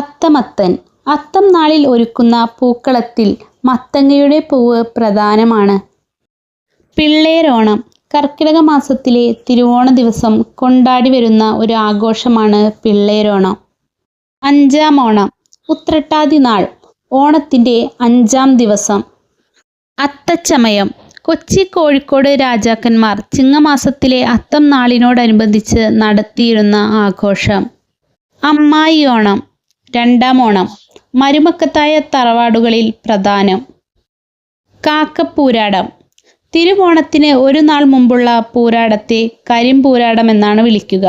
അത്തമത്തൻ. അത്തം നാളിൽ ഒരുക്കുന്ന പൂക്കളത്തിൽ മത്തങ്ങയുടെ പൂവ് പ്രധാനമാണ്. പിള്ളേരോണം. കർക്കിടക മാസത്തിലെ തിരുവോണ ദിവസം കൊണ്ടാടി വരുന്ന ഒരു ആഘോഷമാണ് പിള്ളേരോണം. അഞ്ചാം ഓണം. ഉത്രട്ടാതി നാൾ. ഓണത്തിന്റെ അഞ്ചാം ദിവസം. അത്തച്ചമയം. കൊച്ചി കോഴിക്കോട് രാജാക്കന്മാർ ചിങ്ങമാസത്തിലെ അത്തം നാളിനോടനുബന്ധിച്ച് നടത്തിയിരുന്ന ആഘോഷം. അമ്മായി ഓണം. രണ്ടാം ഓണം. മരുമക്കത്തായ തറവാടുകളിൽ പ്രധാനം. കാക്കപ്പൂരാടം. തിരുവോണത്തിന് ഒരു നാൾ മുമ്പുള്ള പൂരാടത്തെ കരിമ്പൂരാടം എന്നാണ് വിളിക്കുക.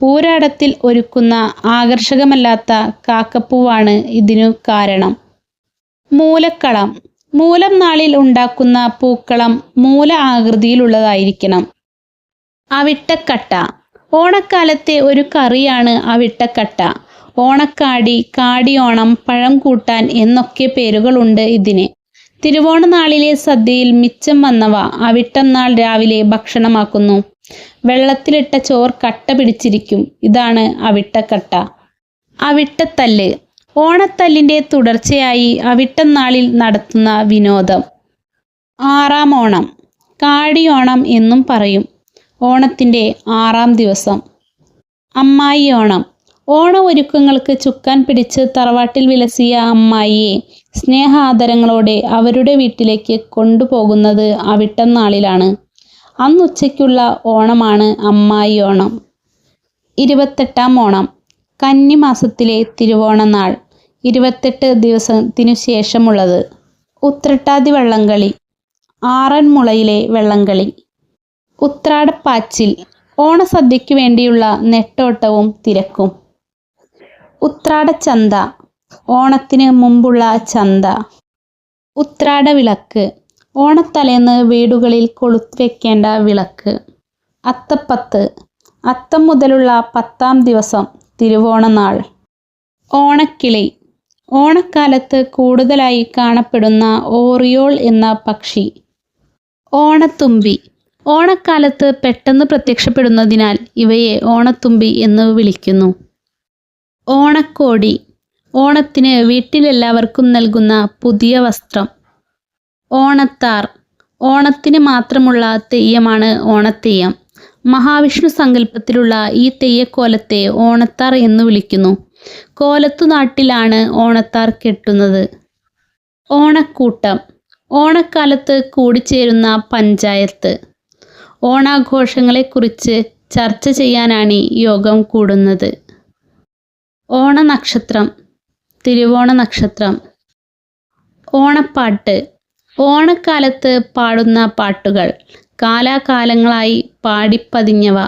പൂരാടത്തിൽ ഒരുക്കുന്ന ആകർഷകമല്ലാത്ത കാക്കപ്പൂവാണ് ഇതിനു കാരണം. മൂലക്കളം. മൂലം നാളിൽ ഉണ്ടാക്കുന്ന പൂക്കളം മൂല ആകൃതിയിലുള്ളതായിരിക്കണം. അവിട്ടക്കട്ട. ഓണക്കാലത്തെ ഒരു കറിയാണ് അവിട്ടക്കട്ട. ഓണക്കാടി കാടിയോണം പഴം കൂട്ടാൻ എന്നൊക്കെ പേരുകളുണ്ട് ഇതിന്. തിരുവോണനാളിലെ സദ്യയിൽ മിച്ചം വന്നവ അവിട്ടം നാൾ രാവിലെ ഭക്ഷണമാക്കുന്നു. വെള്ളത്തിലിട്ട ചോർ കട്ട പിടിച്ചിരിക്കും. ഇതാണ് അവിട്ടക്കട്ട. അവിട്ടത്തല്ല്. ഓണത്തല്ലിന്റെ തുടർച്ചയായി അവിട്ടം നാളിൽ നടത്തുന്ന വിനോദം. ആറാം ഓണം. കാടിയോണം എന്നും പറയും. ഓണത്തിന്റെ ആറാം ദിവസം. അമ്മായി ഓണം. ഓണ ഒരുക്കങ്ങൾക്ക് ചുക്കാൻ പിടിച്ച് തറവാട്ടിൽ വിലസിയ അമ്മായിയെ സ്നേഹാദരങ്ങളോടെ അവരുടെ വീട്ടിലേക്ക് കൊണ്ടുപോകുന്നത് അവിട്ടം നാളിലാണ് അന്നുച്ചയ്ക്കുള്ള ഓണമാണ് അമ്മായി ഓണം. ഇരുപത്തെട്ടാം ഓണം കന്നിമാസത്തിലെ തിരുവോണനാൾ ഇരുപത്തെട്ട് ദിവസത്തിനു ശേഷമുള്ളത്. ഉത്രട്ടാതി വള്ളംകളി ആറന്മുളയിലെ വള്ളംകളി. ഉത്രാടപ്പാച്ചിൽ ഓണസദ്യയ്ക്ക് വേണ്ടിയുള്ള നെട്ടോട്ടവും തിരക്കും. ഉത്രാടച്ചന്ത ഓണത്തിന് മുമ്പുള്ള ചന്ത. ഉത്രാട വിളക്ക് ഓണത്തലേന്ന് വീടുകളിൽ കൊളുത്തുവെക്കേണ്ട വിളക്ക്. അത്തപ്പത്ത് അത്തം മുതലുള്ള പത്താം ദിവസം തിരുവോണനാൾ ഓണക്കിളി ഓണക്കാലത്ത് കൂടുതലായി കാണപ്പെടുന്ന ഓറിയോൾ എന്ന പക്ഷി. ഓണത്തുമ്പി ഓണക്കാലത്ത് പെട്ടെന്ന് പ്രത്യക്ഷപ്പെടുന്നതിനാൽ ഇവയെ ഓണത്തുമ്പി എന്ന് വിളിക്കുന്നു. ഓണക്കോടി ഓണത്തിന് വീട്ടിലെല്ലാവർക്കും നൽകുന്ന പുതിയ വസ്ത്രം. ഓണത്താർ ഓണത്തിന് മാത്രമുള്ള തെയ്യമാണ് ഓണത്തെയ്യം. മഹാവിഷ്ണു സങ്കല്പത്തിലുള്ള ഈ തെയ്യക്കോലത്തെ ഓണത്താർ എന്ന് വിളിക്കുന്നു. കോലത്തു നാട്ടിലാണ് ഓണത്താർ കെട്ടുന്നത്. ഓണക്കൂട്ടം ഓണക്കാലത്ത് കൂടിച്ചേരുന്ന പഞ്ചായത്ത്. ഓണാഘോഷങ്ങളെക്കുറിച്ച് ചർച്ച ചെയ്യാനാണ് യോഗം കൂടുന്നത്. ഓണനക്ഷത്രം തിരുവോണ നക്ഷത്രം ഓണപ്പാട്ട്. ഓണക്കാലത്ത് പാടുന്ന പാട്ടുകൾ കാലാകാലങ്ങളായി പാടിപ്പതിഞ്ഞവ.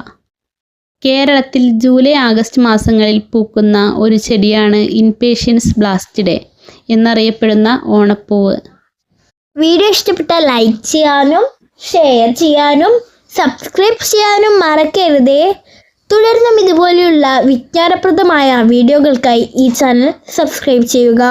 കേരളത്തിൽ ജൂലൈ ആഗസ്റ്റ് മാസങ്ങളിൽ പൂക്കുന്ന ഒരു ചെടിയാണ് ഇൻപേഷ്യൻസ് ബ്ലാസ്റ്റിഡെ എന്നറിയപ്പെടുന്ന ഓണപ്പൂവ്. വീഡിയോ ഇഷ്ടപ്പെട്ട ലൈക്ക് ചെയ്യാനും ഷെയർ ചെയ്യാനും സബ്സ്ക്രൈബ് ചെയ്യാനും മറക്കരുതേ. തുടർന്നും ഇതുപോലെയുള്ള വിജ്ഞാനപ്രദമായ വീഡിയോകൾക്കായി ഈ ചാനൽ സബ്സ്ക്രൈബ് ചെയ്യുക.